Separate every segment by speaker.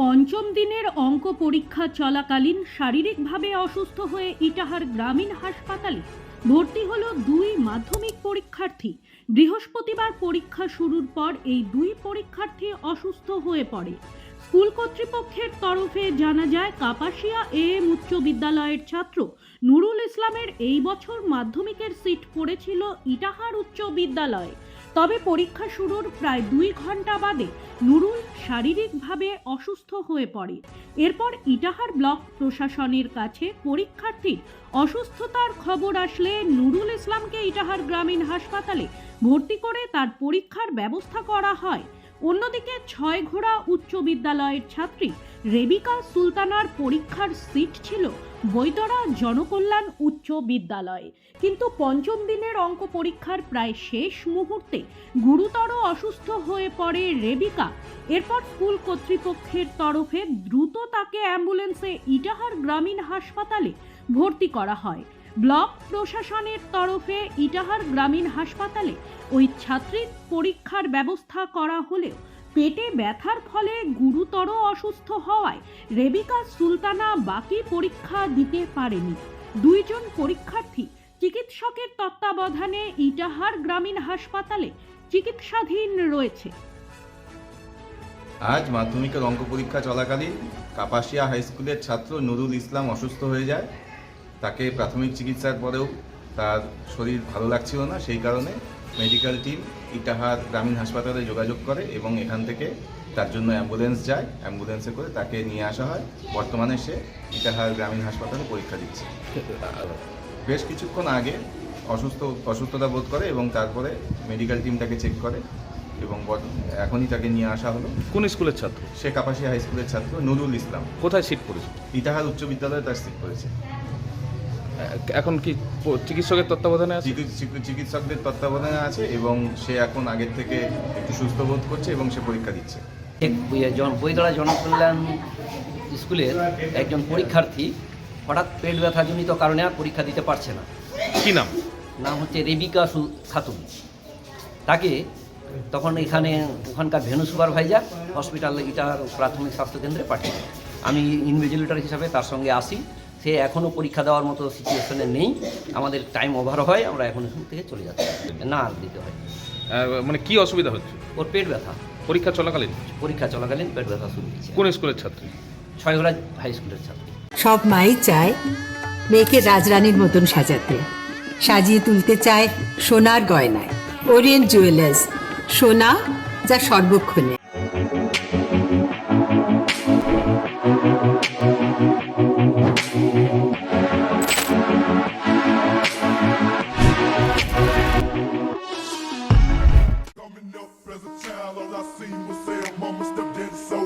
Speaker 1: পঞ্চম দিনের অঙ্ক পরীক্ষা চলাকালীন শারীরিকভাবে অসুস্থ হয়ে ইটাহার গ্রামীণ হাসপাতালে ভর্তি হলো দুই মাধ্যমিক পরীক্ষার্থী। বৃহস্পতিবার পরীক্ষা শুরুর পর এই দুই পরীক্ষার্থী অসুস্থ হয়ে পড়ে। স্কুল কর্তৃপক্ষের তরফে জানা যায়, কাপাসিয়া এ এম উচ্চ বিদ্যালয়ের ছাত্র নুরুল ইসলামের এই বছর মাধ্যমিকের সিট পড়েছিল ইটাহার উচ্চ বিদ্যালয়ে। তবে পরীক্ষা শুরুর প্রায় দুই ঘণ্টা বাদে নুরুল শারীরিকভাবে অসুস্থ হয়ে পড়ে। এরপর ইটাহার ব্লক প্রশাসনের কাছে পরীক্ষার্থীর অসুস্থতার খবর আসলে নুরুল ইসলামকে ইটাহার গ্রামীণ হাসপাতালে ভর্তি করে তার পরীক্ষার ব্যবস্থা করা হয়। অন্যদিকে ছয় ঘোড়া উচ্চ বিদ্যালয়ের ছাত্রী রেবিকা সুলতানার পরীক্ষার সিট ছিল বৈতরা জনকল্যাণ উচ্চ বিদ্যালয়ে। কিন্তু পঞ্চম দিনের অঙ্ক পরীক্ষার প্রায় শেষ মুহূর্তে গুরুতর অসুস্থ হয়ে পড়ে রেবিকা। এরপর স্কুল কর্তৃপক্ষের তরফে দ্রুত তাকে অ্যাম্বুলেন্সে ইটাহার গ্রামীণ হাসপাতালে ভর্তি করা হয়। ব্লক প্রশাসনের তরফে ইটাহার গ্রামীণ হাসপাতালে ওই ছাত্রীর পরীক্ষার ব্যবস্থা করা হলেও পেটে ব্যথার ফলে গুরুতর অসুস্থ হওয়ায় রেবিকা সুলতানা বাকি পরীক্ষা দিতে পারেনি। দুইজন পরীক্ষার্থী চিকিৎসকের তত্ত্বাবধানে ইটাহার গ্রামীণ হাসপাতালে চিকিৎসাধীন রয়েছে।
Speaker 2: আজ মাধ্যমিকের অঙ্ক পরীক্ষা চলাকালীন কাপাসিয়া হাই স্কুলের ছাত্র নুরুল ইসলাম অসুস্থ হয়ে যায়। তাকে প্রাথমিক চিকিৎসার পরেও তার শরীর ভালো লাগছিল না, সেই কারণে মেডিকেল টিম ইটাহার গ্রামীণ হাসপাতালে যোগাযোগ করে এবং এখান থেকে তার জন্য অ্যাম্বুলেন্স যায়। অ্যাম্বুলেন্সে করে তাকে নিয়ে আসা হয়। বর্তমানে সে ইটাহার গ্রামীণ হাসপাতালে পরীক্ষা দিচ্ছে। বেশ কিছুক্ষণ আগে অসুস্থ, অসুস্থতা বোধ করে এবং তারপরে মেডিকেল টিম তাকে চেক করে। এবং এখনই তাকে নিয়ে আসা হলো।
Speaker 3: কোন স্কুলের ছাত্র?
Speaker 2: সে কাপাসিয়া হাই স্কুলের ছাত্র নুরুল ইসলাম।
Speaker 3: কোথায় সিট পড়েছে?
Speaker 2: ইটাহার উচ্চ বিদ্যালয়ে তার সিট পড়েছে।
Speaker 3: এখন কি চিকিৎসকের তত্ত্বাবধানে আছে?
Speaker 2: চিকি- চিকি- চিকিৎসকদের তত্ত্বাবধানে আছে এবং সে এখন আগের থেকে একটু সুস্থ বোধ করছে এবং সে পরীক্ষা দিচ্ছে।
Speaker 4: এক জন- বইতলা জনকল্যাণ স্কুলের একজন পরীক্ষার্থী হঠাৎ পেট ব্যথাজনিত কারণে আর পরীক্ষা দিতে পারছে না।
Speaker 3: কি নাম?
Speaker 4: নাম হচ্ছে রেবিকা খাতুন। তাকে তখন এখানে ওখানকার ভেনু সুপারভাইজার হসপিটাল ইটার প্রাথমিক স্বাস্থ্যকেন্দ্রে পাঠিয়ে আমি ইনভিজিলেটর হিসাবে তার সঙ্গে আসি। সে এখনও পরীক্ষা দেওয়ার মতো সিচুয়েশনে নেই। আমাদের টাইম ওভার হয় আমরা এখন এখান থেকে চলে যাচ্ছি। না আর দিতে হয়।
Speaker 3: মানে কি অসুবিধা হচ্ছে?
Speaker 4: ওর পেট ব্যথা।
Speaker 3: পরীক্ষা চলাকালীন?
Speaker 4: পরীক্ষা চলাকালীন পেট ব্যথা শুরু হয়েছে।
Speaker 3: কোন স্কুলের ছাত্রী?
Speaker 4: ছয়গড়া হাই স্কুলের ছাত্রী।
Speaker 5: সব মাই চায় মেয়েকে রাজরানীর মতন সাজাতে। সাজিয়ে তুলতে চায় সোনার গয়নায়। ওরিয়েন্ট জুয়েলার্স সোনা যা সর্বক্ষণে
Speaker 6: I seen sell. Mama stepped in, so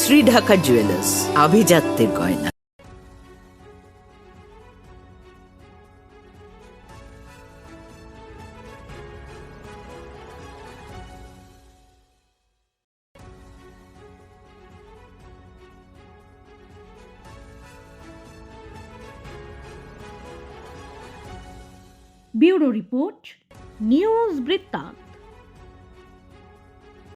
Speaker 7: Shri Dhaka jewellers আভিজাত্যের গয়না।
Speaker 1: ব্যুরো রিপোর্ট নিউজ বৃত্তান্ত।